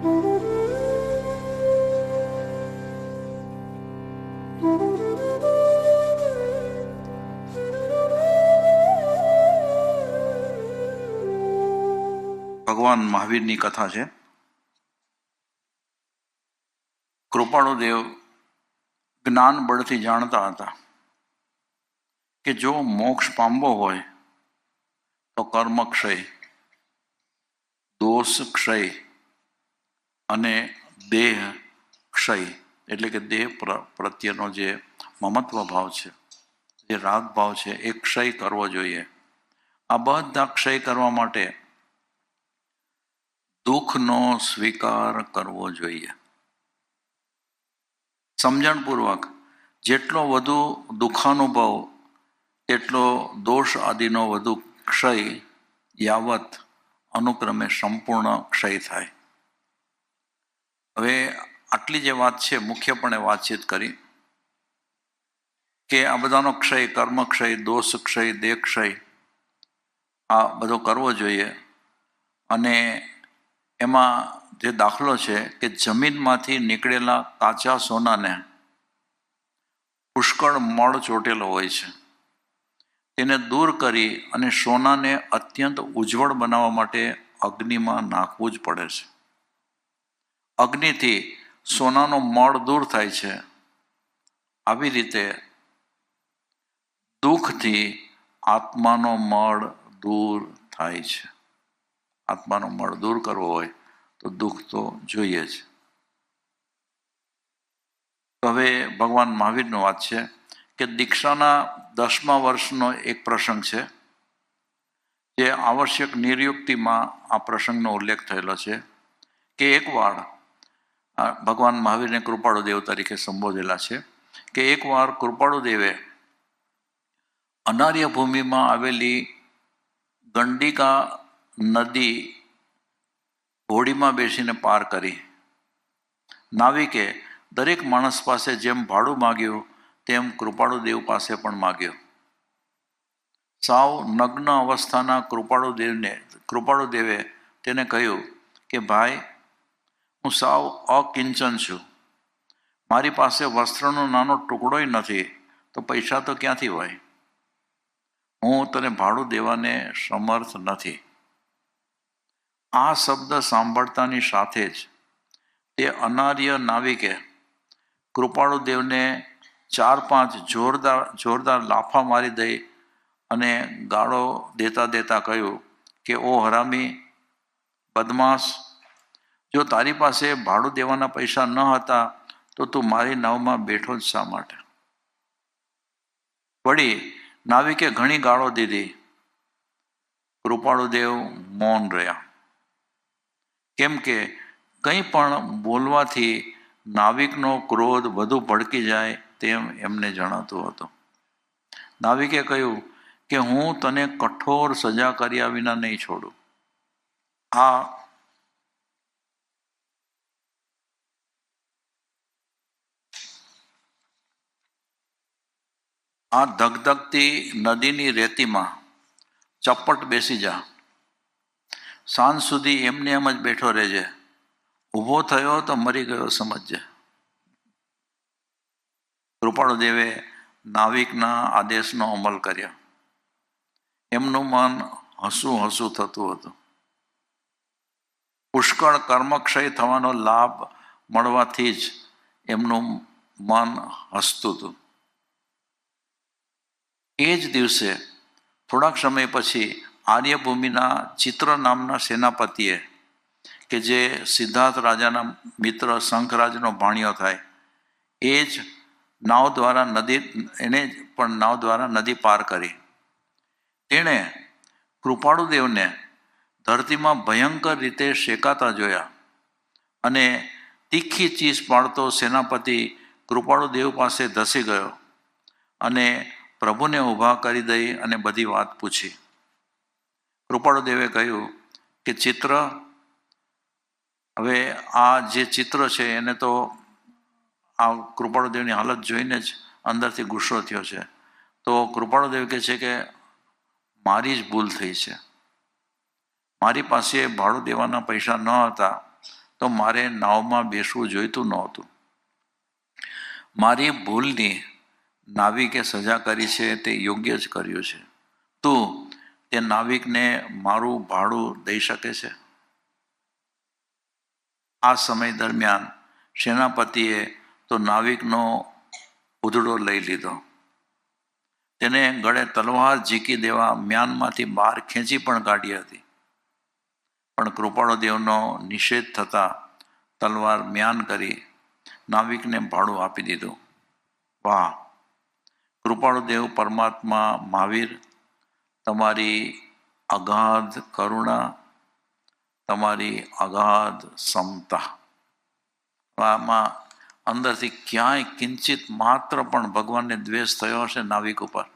ભગવાન મહાવીરની કથા છે. કૃપાળુદેવ જ્ઞાન બળથી જાણતા હતા કે જો મોક્ષ પામવો હોય તો કર્મ ક્ષય, દોષ ક્ષય અને દેહ ક્ષય, એટલે કે દેહ પ્રત્યેનો જે મમત્વ ભાવ છે, જે રાગ ભાવ છે, એ ક્ષય કરવો જોઈએ. આ બધા ક્ષય કરવા માટે દુઃખનો સ્વીકાર કરવો જોઈએ. સમજણપૂર્વક, જેટલો વધુ દુઃખાનુભવ, તેટલો દોષ આદિનો વધુ ક્ષય યાવત અનુક્રમે સંપૂર્ણ ક્ષય થાય. હવે આટલી જે વાત છે, મુખ્યપણે વાતચીત કરી કે આ બધાનો ક્ષય કર્મ ક્ષય દોષ ક્ષય દેહ ક્ષય આ બધો કરવો જોઈએ અને એમાં જે દાખલો છે કે જમીનમાંથી નીકળેલા કાચા સોનાને પુષ્કળ મળ ચોટેલો હોય છે. તેને દૂર કરી અને સોનાને અત્યંત ઉજ્જવળ બનાવવા માટે અગ્નિમાં નાખવું જ પડે છે. અગ્નિથી સોનાનો મળ દૂર થાય છે. આવી રીતે દુઃખથી આત્માનો મળ દૂર થાય છે. આત્માનો મળ દૂર કરવો હોય તો દુઃખ તો જોઈએ જ. હવે ભગવાન મહાવીરનો વાત છે કે દીક્ષાના દસમા વર્ષનો એક પ્રસંગ છે, જે આવશ્યક નિર્યુક્તિમાં આ પ્રસંગનો ઉલ્લેખ થયેલો છે કે એકવાર ભગવાન મહાવીરને કૃપાળુ દેવ તરીકે સંબોધેલા છે કે એકવાર કૃપાળુ દેવે અનાર્ય ભૂમિમાં આવેલી ગંડિકા નદી હોડીમાં બેસીને પાર કરી. નાવિકે દરેક માણસ પાસે જેમ ભાડું માગ્યું, તેમ કૃપાળુ દેવ પાસે પણ માગ્યો. સાવ નગ્ન અવસ્થાના કૃપાળુ દેવને, કૃપાળુ દેવે તેને કહ્યું કે, ભાઈ હું સાવ અકિંચન છું. મારી પાસે વસ્ત્રનો નાનો ટુકડોય નથી, તો પૈસા તો ક્યાંથી હોય? હું તને ભાડું દેવાને સમર્થ નથી. આ શબ્દ સાંભળતાની સાથે જ તે અનાર્ય નાવિકે કૃપાળુ દેવને ચાર પાંચ જોરદાર જોરદાર લાફા મારી દઈ અને ગાળો દેતા દેતા કહ્યું કે, ઓ હરામી, બદમાશ જો તારી પાસે ભાડું દેવાના પૈસા ન હતા, તો તું મારી નાવમાં બેઠો જ શા માટે? વળી, નાવિકે ઘણી ગાળો દીધી. કૃપાળુદેવ મૌન રહ્યા. કેમ કે કંઈ પણ બોલવાથી નાવિકનો ક્રોધ વધુ ભડકી જાય તેમ એમને જણાતું હતું. નાવિકે કહ્યું કે હું તને કઠોર સજા કર્યા વિના નહીં છોડું. આ આ ધગધગતી નદીની રેતીમાં ચપ્પટ બેસી જા. સાંજ સુધી એમને એમ જ બેઠો રહેજે. ઊભો થયો તો મરી ગયો સમજજે. કૃપાળુદેવે નાવિકના આદેશનો અમલ કર્યો. એમનું મન હસું હસું થતું હતું. પુષ્કળ કર્મક્ષય થવાનો લાભ મળવાથી જ એમનું મન હસતું હતું. એ જ દિવસે થોડાક સમય પછી આર્યભૂમિના ચિત્ર નામના સેનાપતિએ, કે જે સિદ્ધાર્થ રાજાના મિત્ર શંખરાજનો ભાણિયો થાય, એ જ નાવ દ્વારા નદી એણે પણ નાવ દ્વારા નદી પાર કરી. તેણે કૃપાળુદેવને ધરતીમાં ભયંકર રીતે શેકાતા જોયા અને તીખી ચીસ પાડતો સેનાપતિ કૃપાળુદેવ પાસે ધસી ગયો અને પ્રભુને ઊભા કરી દઈ અને બધી વાત પૂછી. કૃપાળુદેવે કહ્યું કે, ચિત્ર, હવે આ જે ચિત્ર છે એને તો આ કૃપાળુદેવની હાલત જોઈને જ અંદરથી ગુસ્સો થયો છે. તો કૃપાળુદેવ કહે છે કે, મારી જ ભૂલ થઈ છે. મારી પાસે ભાડું દેવાના પૈસા ન હતા તો મારે નાવમાં બેસવું જોઈતું નહોતું. મારી ભૂલની નાવિકે સજા કરી છે, તે યોગ્ય જ કર્યું છે. તું તે નાવિકને મારું ભાડું દઈ શકે છે? આ સમય દરમિયાન સેનાપતિએ તો નાવિકનો ઉધડો લઈ લીધો. તેને ગળે તલવાર ઝીકી દેવા મ્યાનમાંથી બહાર ખેંચી પણ કાઢી હતી. પણ કૃપાળો દેવનો નિષેધ થતાં તલવાર મ્યાન કરી નાવિકને ભાડું આપી દીધું. વાહ! કૃપાળુ દેવ પરમાત્મા, મહાવીર, તમારી અગાધ કરુણા, તમારી અગાધ સમતા આમાં અંદરથી ક્યાંય કિંચિત માત્ર પણ ભગવાનને દ્વેષ થયો હશે નાવિક ઉપર.